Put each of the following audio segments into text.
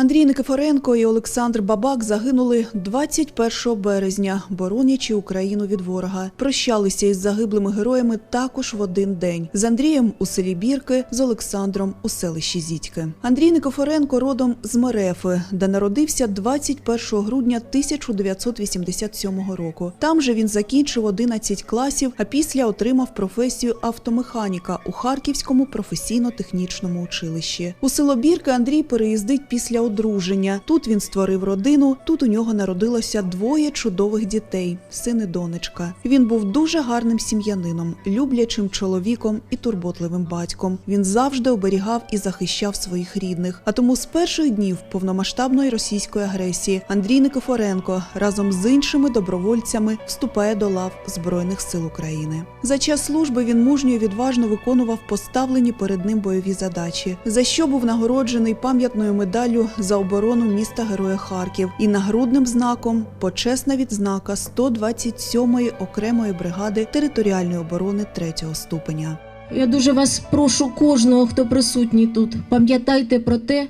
Андрій Никифоренко і Олександр Бабак загинули 21 березня, боронячи Україну від ворога. Прощалися із загиблими героями також в один день з Андрієм у селі Бірки, з Олександром у селищі Зітьки. Андрій Никифоренко родом з Мерефи, де народився 21 грудня 1987 року. Там же він закінчив 11 класів, а після отримав професію автомеханіка у Харківському професійно-технічному училищі. У село Бірки Андрій переїздить після одруження. Тут він створив родину. Тут у нього народилося двоє чудових дітей син і донечка. Він був дуже гарним сім'янином, люблячим чоловіком і турботливим батьком. Він завжди оберігав і захищав своїх рідних. А тому з перших днів повномасштабної російської агресії Андрій Никифоренко разом з іншими добровольцями вступає до лав Збройних сил України. За час служби він мужньо і відважно виконував поставлені перед ним бойові задачі, за що був нагороджений пам'ятною медаллю за оборону міста Героя Харків. І нагрудним знаком почесна відзнака 127-ї окремої бригади територіальної оборони 3-го ступеня. Я дуже вас прошу кожного, хто присутній тут, пам'ятайте про те,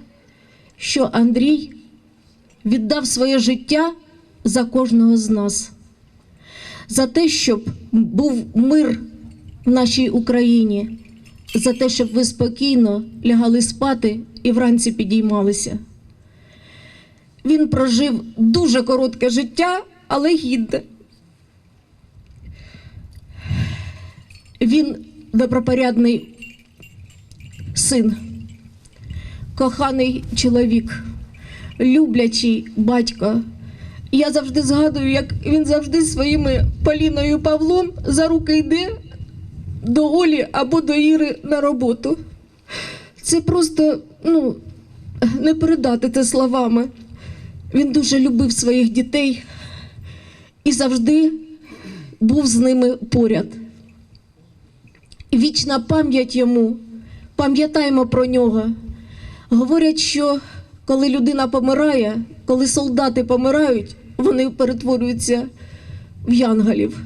що Андрій віддав своє життя за кожного з нас, за те, щоб був мир в нашій Україні, за те, щоб ви спокійно лягали спати і вранці підіймалися. Він прожив дуже коротке життя, але гідне. Він добропорядний син, коханий чоловік, люблячий батько. Я завжди згадую, як він завжди своїми Поліною Павлом за руки йде до Олі або до Іри на роботу. Це просто ну, не передати це словами. Він дуже любив своїх дітей і завжди був з ними поряд. Вічна пам'ять йому, пам'ятаємо про нього. Говорять, що коли людина помирає, коли солдати помирають, вони перетворюються в янголів.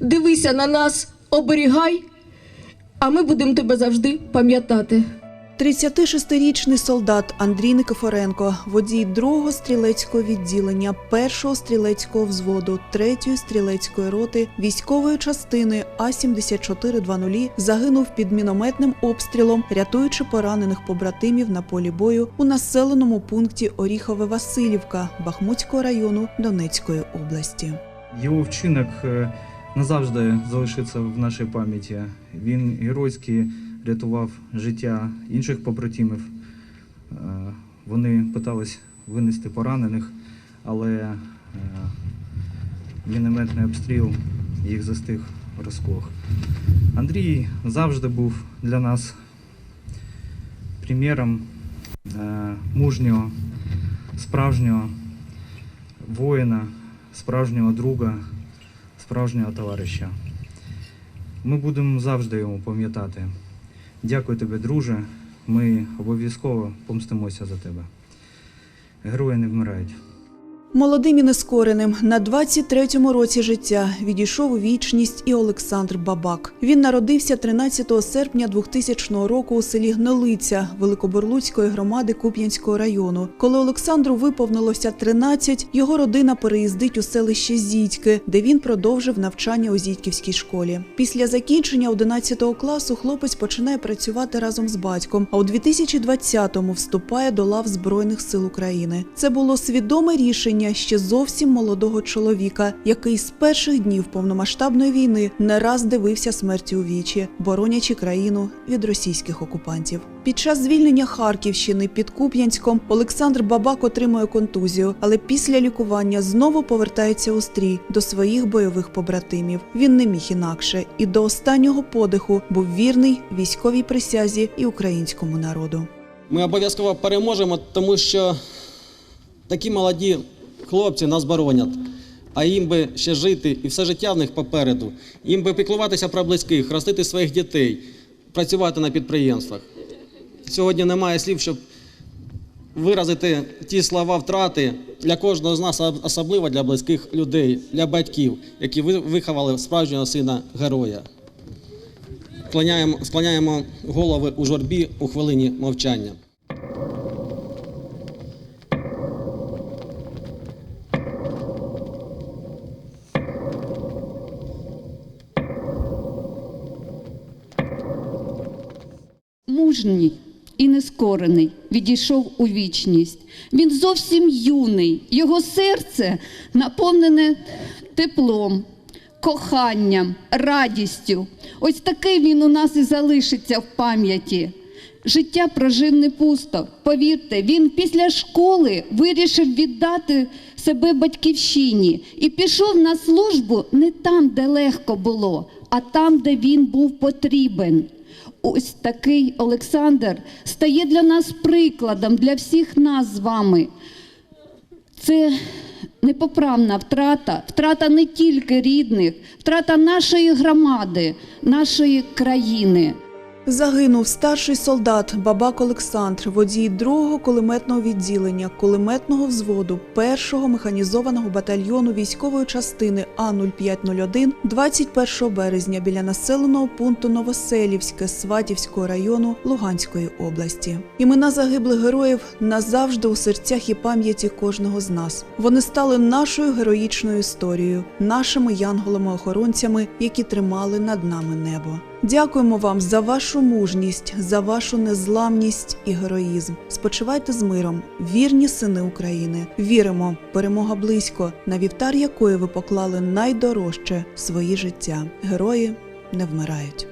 Дивися на нас, оберігай, а ми будемо тебе завжди пам'ятати. 36-річний солдат Андрій Никифоренко, водій 2-го стрілецького відділення 1-го стрілецького взводу 3-ї стрілецької роти військової частини А-7420 загинув під мінометним обстрілом, рятуючи поранених побратимів на полі бою у населеному пункті Оріхове-Василівка Бахмутського району Донецької області. Його вчинок е, назавжди залишиться в нашій пам'яті. Він геройськи рятував життя інших побратимів. Е, Вони питались винести поранених, але е, мінометний обстріл їх застиг розкох. Андрій завжди був для нас приміром е, мужнього, справжнього воїна, справжнього друга, справжнього товариша. Ми будемо завжди йому пам'ятати. Дякую тобі, друже. Ми обов'язково помстимося за тебе. Герої не вмирають. Молодим і нескореним на 23-му році життя відійшов у вічність і Олександр Бабак. Він народився 13 серпня 2000 року у селі Гнилиця Великоборлуцької громади Куп'янського району. Коли Олександру виповнилося 13, його родина переїздить у селище Зітьки, де він продовжив навчання у Зітьківській школі. Після закінчення 11 класу хлопець починає працювати разом з батьком, а у 2020-му вступає до лав Збройних сил України. Це було свідоме рішення ще зовсім молодого чоловіка, який з перших днів повномасштабної війни не раз дивився смерті у вічі, боронячи країну від російських окупантів. Під час звільнення Харківщини під Куп'янськом Олександр Бабак отримує контузію, але після лікування знову повертається у стрій до своїх бойових побратимів. Він не міг інакше і до останнього подиху був вірний військовій присязі і українському народу. Ми обов'язково переможемо, тому що такі молоді хлопці нас боронять. А їм би ще жити, і все життя в них попереду. Їм би піклуватися про близьких, ростити своїх дітей, працювати на підприємствах. Сьогодні немає слів, щоб виразити ті слова втрати для кожного з нас, особливо для близьких людей, для батьків, які виховали справжнього сина героя. Склоняємо, склоняємо голови у журбі у хвилині мовчання. Безніжний і нескорений, відійшов у вічність. Він зовсім юний, його серце наповнене теплом, коханням, радістю. Ось такий він у нас і залишиться в пам'яті. Життя прожив не пусто. Повірте, він після школи вирішив віддати себе батьківщині і пішов на службу не там, де легко було, а там, де він був потрібен. Ось такий Олександр стає для нас прикладом, для всіх нас з вами. Це непоправна втрата, втрата не тільки рідних, втрата нашої громади, нашої країни. Загинув старший солдат Бабак Олександр, водій другого кулеметного відділення кулеметного взводу першого механізованого батальйону військової частини А 0501 21 березня біля населеного пункту Новоселівське Сватівського району Луганської області. Імена загиблих героїв назавжди у серцях і пам'яті кожного з нас. Вони стали нашою героїчною історією, нашими янголами-охоронцями, які тримали над нами небо. Дякуємо вам за вашу мужність, за вашу незламність і героїзм. Спочивайте з миром, вірні сини України. Віримо, перемога близько, на вівтар якої ви поклали найдорожче свої життя. Герої не вмирають.